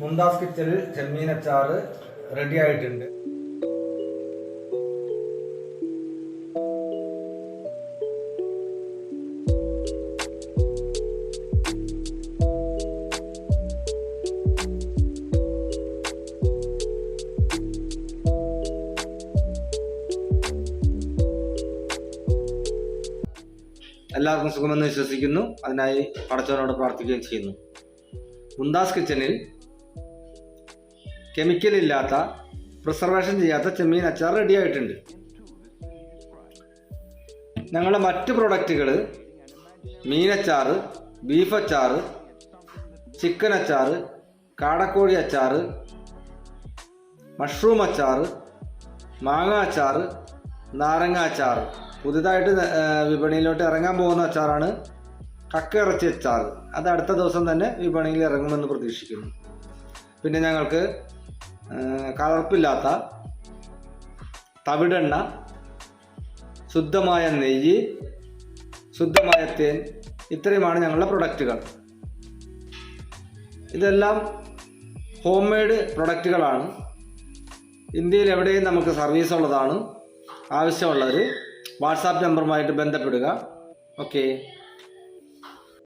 മുന്താസ് കിച്ചണിൽ ചെമ്മീൻ അച്ചാർ റെഡി ആയിട്ടുണ്ട്. എല്ലാവർക്കും സുഖമെന്ന് വിശ്വസിക്കുന്നു. അതിനായി പടച്ചവനോട് പ്രാർത്ഥിക്കുകയും ചെയ്യുന്നു. മുന്താസ് കിച്ചണിൽ കെമിക്കൽ ഇല്ലാത്ത പ്രിസർവേഷൻ ചെയ്യാത്ത ചെമ്മീൻ അച്ചാർ റെഡി ആയിട്ടുണ്ട്. ഞങ്ങളുടെ മറ്റ് പ്രൊഡക്റ്റുകൾ മീനച്ചാർ ബീഫ് അച്ചാർ ചിക്കൻ അച്ചാർ കാടക്കോഴി അച്ചാർ മഷ്റൂം അച്ചാർ മാങ്ങ അച്ചാർ നാരങ്ങ അച്ചാർ. പുതുതായിട്ട് വിപണിയിലോട്ട് ഇറങ്ങാൻ പോകുന്ന അച്ചാറാണ് കക്ക ഇറച്ചി അച്ചാർ. അത് അടുത്ത ദിവസം തന്നെ വിപണിയിൽ ഇറങ്ങുമെന്ന് പ്രതീക്ഷിക്കുന്നു. പിന്നെ ഞങ്ങൾക്ക് കലർപ്പില്ലാത്ത തവിടെണ്ണ ശുദ്ധമായ നെയ്യ് ശുദ്ധമായ തേൻ ഇത്രയുമാണ് ഞങ്ങളുടെ പ്രൊഡക്റ്റുകൾ. ഇതെല്ലാം ഹോം മെയ്ഡ് പ്രൊഡക്റ്റുകളാണ്. ഇന്ത്യയിൽ എവിടെയും നമുക്ക് സർവീസ് ഉള്ളതാണ്. ആവശ്യമുള്ളവർ വാട്സാപ്പ് നമ്പറുമായിട്ട് ബന്ധപ്പെടുക. ഓക്കെ.